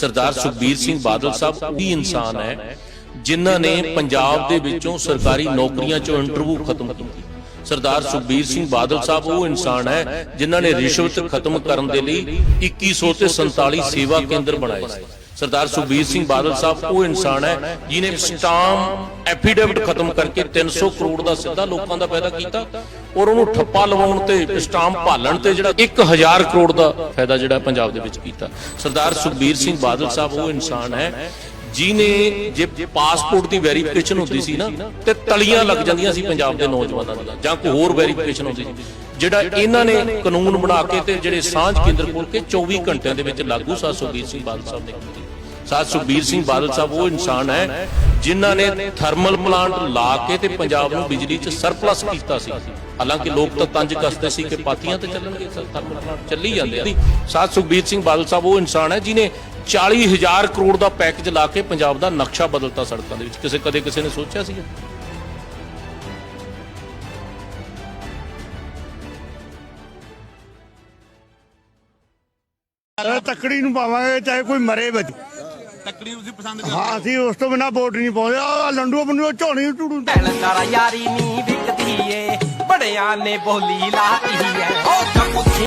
ਸਰਦਾਰ ਸੁਖਬੀਰ ਸਿੰਘ ਬਾਦਲ ਸਾਹਿਬ ਉਹ ਵੀ ਇਨਸਾਨ ਹੈ ਜਿਨ੍ਹਾਂ ਨੇ ਪੰਜਾਬ ਦੇ ਵਿੱਚੋਂ ਸਰਕਾਰੀ ਨੌਕਰੀਆਂ ਚੋਂ ਇੰਟਰਵਿਊ ਖਤਮ ਕੀਤੀ। ਸਰਦਾਰ ਸੁਖਬੀਰ ਸਿੰਘ ਬਾਦਲ ਸਾਹਿਬ ਉਹ ਇਨਸਾਨ ਹੈ ਜਿਨ੍ਹਾਂ ਨੇ ਰਿਸ਼ਵਤ ਖਤਮ ਕਰਨ ਦੇ ਲਈ 2100 ਤੇ 47 ਸੇਵਾ ਕੇਂਦਰ ਬਣਾਏ। ਸੀ ਸਰਦਾਰ ਸੁਖਬੀਰ ਸਿੰਘ ਬਾਦਲ ਸਾਹਿਬ, ਉਹ ਇਨਸਾਨ ਹੈ ਜਿਨੇ ਸਟਾਮ ਐਫੀਡੇਵਿਟ ਖਤਮ ਕਰਕੇ 300 ਕਰੋੜ ਦਾ ਸਿੱਧਾ ਲੋਕਾਂ ਦਾ ਫਾਇਦਾ ਕੀਤਾ ਔਰ ਉਹਨੂੰ ਠੱਪਾ ਲਵਾਉਣ ਤੇ ਸਟਾਮ ਭਾਲਣ ਤੇ ਜਿਹੜਾ 1000 ਕਰੋੜ ਦਾ ਫਾਇਦਾ ਜਿਹੜਾ ਪੰਜਾਬ ਦੇ ਵਿੱਚ ਕੀਤਾ। ਸਰਦਾਰ ਸੁਖਬੀਰ ਸਿੰਘ ਬਾਦਲ ਸਾਹਿਬ, ਉਹ ਇਨਸਾਨ ਹੈ ਜਿਨੇ ਜੇ ਪਾਸਪੋਰਟ ਦੀ ਵੈਰੀਫਿਕੇਸ਼ਨ ਹੁੰਦੀ ਸੀ ਨਾ, ਤੇ ਤਲੀਆਂ ਲੱਗ ਜਾਂਦੀਆਂ ਸੀ ਪੰਜਾਬ ਦੇ ਨੌਜਵਾਨਾਂ ਦੀਆਂ, ਜਾਂ ਕੋਈ ਹੋਰ ਵੈਰੀਫਿਕੇਸ਼ਨ ਹੁੰਦੀ ਸੀ। ਜਿਹੜਾ ਇਹਨਾਂ ਨੇ ਕਾਨੂੰਨ ਬਣਾ ਕੇ ਤੇ ਜਿਹੜੇ ਸਾਂਝ ਕੇਂਦਰ ਖੋਲ ਕੇ 24 ਘੰਟਿਆਂ ਦੇ ਵਿੱਚ ਲਾਗੂ ਸਾਧ ਸੁਖਬੀਰ ਸਿੰਘ ਬਾਦਲ ਸਾਹਿਬ ਨੇ ਕੀਤੀ। ਸਾਧ ਸੁਖਬੀਰ ਸਿੰਘ ਬਾਦਲ ਸਾਹਿਬ, ਉਹ ਇਨਸਾਨ ਹੈ, ਜਿਨ੍ਹਾਂ ਨੇ ਥਰਮਲ ਪਲਾਂਟ ਲਾ ਕੇ ਤੇ ਪੰਜਾਬ ਨੂੰ ਬਿਜਲੀ 'ਚ ਸਰਪਲਸ ਕੀਤਾ ਸੀ। ਹਾਲਾਂਕਿ ਲੋਕ ਤਾਂ ਤੰਜ ਕੱਸਦੇ ਸੀ ਕਿ ਪਾਤੀਆਂ ਤੇ ਚੱਲਣਗੇ ਥਰਮਲ ਪਲਾਂਟ ਚੱਲੀ ਜਾਂਦੇ ਆ। ਸਾਧ ਸੁਖਬੀਰ ਸਿੰਘ ਬਾਦਲ ਸਾਹਿਬ, ਉਹ ਇਨਸਾਨ ਹੈ, ਜਿਨੇ 40000 ਕਰੋੜ ਦਾ ਪੈਕੇਜ ਲਾ ਕੇ ਪੰਜਾਬ ਦਾ ਨਕਸ਼ਾ ਬਦਲਤਾ ਸੜਕਾਂ ਦੇ ਵਿੱਚ। ਕਿਸੇ, ਕਦੇ ਕਿਸੇ ਨੇ ਸੋਚਿਆ ਸੀ ਇਹ ਨੂੰ ਪਾਵਾਂਗੇ, ਚਾਹੇ ਕੋਈ ਮਰੇ ਵਿੱਚ ਤੱਕੜੀ ਤੁਸੀਂ ਪਸੰਦ ਕਰਦੇ ਹਾਂ ਅਸੀਂ ਉਸ ਤੋਂ ਬਿਨਾ ਵੋਟ ਨਹੀਂ ਪਾਉਂਦੇ। ਆ ਲੰਡੂ ਬੰਡੂ ਝੋਣੀ ਟੂੜੂ ਭੈਣ ਤਾਰਾ ਯਾਰੀ ਨੀ ਵਿਕਦੀ ਏ ਬੜਿਆਂ ਨੇ ਬੋਲੀ ਲਾਤੀ ਏ ਓ